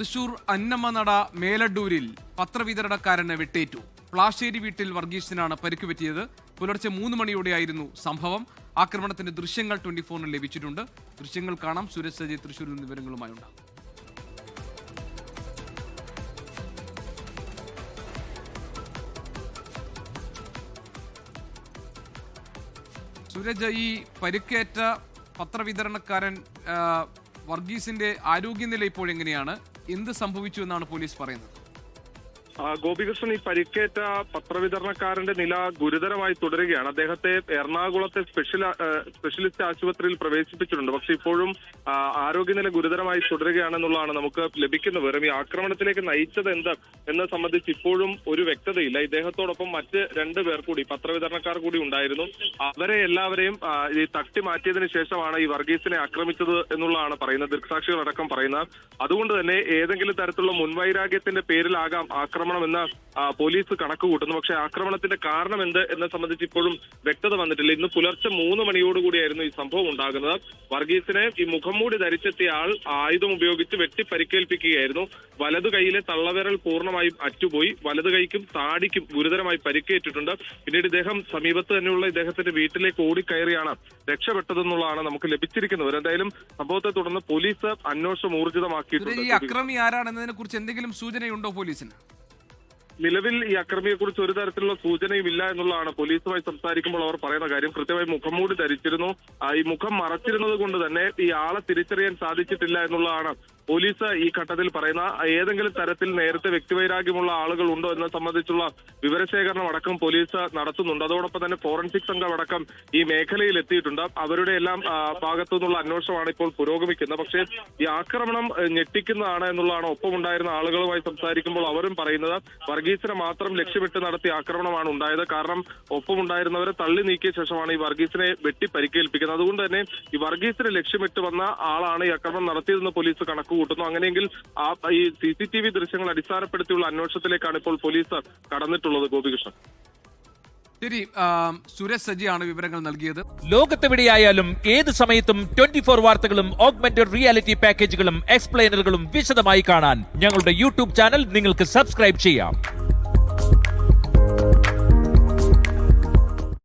തൃശൂർ അന്നമ്മനട മേലഡൂരിൽ പത്രവിതരണക്കാരന് വെട്ടേറ്റു. പ്ലാശ്ശേരി വീട്ടിൽ വർഗീസിനാണ് പരിക്ക് പറ്റിയത്. പുലർച്ചെ മൂന്ന് മണിയോടെയായിരുന്നു സംഭവം. ആക്രമണത്തിന്റെ ദൃശ്യങ്ങൾ ട്വന്റി ഫോറിൽ ലഭിച്ചിട്ടുണ്ട്. ദൃശ്യങ്ങൾ കാണാം. സുരേഷ് സജി തൃശൂരിൽ നിന്ന് വിവരങ്ങളുമായുണ്ടാകും സുരജ് ഈ പരിക്കേറ്റ പത്രവിതരണക്കാരൻ വർഗീസിന്റെ ആരോഗ്യനില ഇപ്പോൾ എങ്ങനെയാണ്? എന്ത് സംഭവിച്ചു എന്നാണ് പോലീസ് പറയുന്നത്? ഗോപികൃഷ്ണൻ ഈ പരിക്കേറ്റ പത്രവിതരണക്കാരന്റെ നില ഗുരുതരമായി തുടരുകയാണ്. അദ്ദേഹത്തെ എറണാകുളത്തെ സ്പെഷ്യൽ സ്പെഷ്യലിസ്റ്റ് ആശുപത്രിയിൽ പ്രവേശിപ്പിച്ചിട്ടുണ്ട്. പക്ഷെ ഇപ്പോഴും ആരോഗ്യനില ഗുരുതരമായി തുടരുകയാണെന്നുള്ളതാണ് നമുക്ക് ലഭിക്കുന്ന വിവരം ഈ ആക്രമണത്തിലേക്ക് നയിച്ചത് എന്ത് എന്നത് സംബന്ധിച്ച് ഇപ്പോഴും ഒരു വ്യക്തതയില്ല. ഇദ്ദേഹത്തോടൊപ്പം മറ്റ് രണ്ട് പേർ കൂടി പത്രവിതരണക്കാർ കൂടി ഉണ്ടായിരുന്നു. അവരെ എല്ലാവരെയും ഈ തട്ടി മാറ്റിയതിനു ശേഷമാണ് ഈ വർഗീസിനെ ആക്രമിച്ചത് എന്നുള്ളതാണ് പറയുന്നത്. ദൃക്സാക്ഷികളടക്കം പറയുന്നത്. അതുകൊണ്ട് തന്നെ ഏതെങ്കിലും തരത്തിലുള്ള മുൻവൈരാഗ്യത്തിന്റെ പേരിലാകാം ആക്രമണം എന്ന് ആ, പോലീസ് കണക്ക് കൂട്ടുന്നു. പക്ഷേ ആക്രമണത്തിന്റെ കാരണം എന്ത് എന്നെ സംബന്ധിച്ച് ഇപ്പോഴും വ്യക്തത വന്നിട്ടില്ല. ഇന്ന് പുലർച്ചെ മൂന്ന് മണിയോടുകൂടിയായിരുന്നു ഈ സംഭവം ഉണ്ടാകുന്നത്. വർഗീസിനെ ഈ മുഖംമൂടി ധരിച്ചെത്തിയ ആൾ ആയുധം ഉപയോഗിച്ച് വെട്ടി പരിക്കേൽപ്പിക്കുകയായിരുന്നു വലതു കൈയിലെ തള്ളവിരൽ പൂർണമായും അറ്റുപോയി. വലതു കൈക്കും താടിക്കും ഗുരുതരമായി പരിക്കേറ്റിട്ടുണ്ട്. പിന്നീട് ഇദ്ദേഹം സമീപത്ത് തന്നെയുള്ള ഇദ്ദേഹത്തിന്റെ വീട്ടിലേക്ക് ഓടിക്കയറിയാണ് രക്ഷപ്പെട്ടതെന്നുള്ളതാണ് നമുക്ക് ലഭിച്ചിരിക്കുന്നത്. എന്തായാലും സംഭവത്തെ തുടർന്ന് പോലീസ് അന്വേഷണം ഊർജിതമാക്കിയിട്ടുണ്ട്. ഈ അക്രമി ആരാണെന്നതിനെ കുറിച്ച് എന്തെങ്കിലും സൂചനയുണ്ടോ പോലീസിന്? നിലവിൽ ഈ അക്രമിയെ കുറിച്ച് ഒരു തരത്തിലുള്ള സൂചനയും ഇല്ല എന്നുള്ളതാണ് പോലീസുമായി സംസാരിക്കുമ്പോൾ അവർ പറയുന്ന കാര്യം. കൃത്യമായി മുഖംമൂടി ധരിച്ചിരുന്നു. ഈ മുഖം മറച്ചിരുന്നത് കൊണ്ട് തന്നെ ഈ ആളെ തിരിച്ചറിയാൻ സാധിച്ചിട്ടില്ല എന്നുള്ളതാണ് പോലീസ് ഈ ഘട്ടത്തിൽ പറയുന്ന ഏതെങ്കിലും തരത്തിൽ നേരത്തെ വ്യക്തിവൈരാഗ്യമുള്ള ആളുകൾ ഉണ്ടോ എന്നത് സംബന്ധിച്ചുള്ള വിവരശേഖരണം അടക്കം പോലീസ് നടത്തുന്നുണ്ട്. അതോടൊപ്പം തന്നെ ഫോറൻസിക് സംഘം അടക്കം ഈ മേഖലയിൽ എത്തിയിട്ടുണ്ട്. അവരുടെ എല്ലാം ഭാഗത്തു നിന്നുള്ള അന്വേഷണമാണ് ഇപ്പോൾ പുരോഗമിക്കുന്നത്. പക്ഷേ ഈ ആക്രമണം ഞെട്ടിക്കുന്നതാണ് എന്നുള്ളതാണ് ഒപ്പമുണ്ടായിരുന്ന ആളുകളുമായി സംസാരിക്കുമ്പോൾ അവരും പറയുന്നത് വർഗീസിനെ മാത്രം ലക്ഷ്യമിട്ട് നടത്തിയ ആക്രമണമാണ് ഉണ്ടായത്. കാരണം ഒപ്പമുണ്ടായിരുന്നവരെ തള്ളി നീക്കിയ ശേഷമാണ് ഈ വർഗീസിനെ വെട്ടി പരിക്കേൽപ്പിക്കുന്നത് അതുകൊണ്ട് തന്നെ ഈ വർഗീസിനെ ലക്ഷ്യമിട്ട് വന്ന ആളാണ് ഈ ആക്രമണം നടത്തിയതെന്ന് പോലീസ് കണക്ക് കൂട്ടുന്നു. അങ്ങനെയെങ്കിൽ ആ ഈ സി സി ടി വി ദൃശ്യങ്ങൾ അടിസ്ഥാനപ്പെടുത്തിയുള്ള അന്വേഷണത്തിലേക്കാണ് ഇപ്പോൾ പോലീസ് കടന്നിട്ടുള്ളത് ഗോപികൃഷ്ണൻ. ശരി സുരേഷ് സജിയാണ് വിവരങ്ങൾ നൽകിയത്. ലോകത്തെവിടെയായാലും ഏത് സമയത്തും ട്വന്റി ഫോർ വാർത്തകളും ഓഗ്മെന്റഡ് റിയാലിറ്റി പാക്കേജുകളും എക്സ്പ്ലെയിനറുകളും വിശദമായി കാണാൻ ഞങ്ങളുടെ യൂട്യൂബ് ചാനൽ നിങ്ങൾക്ക് സബ്സ്ക്രൈബ് ചെയ്യാം.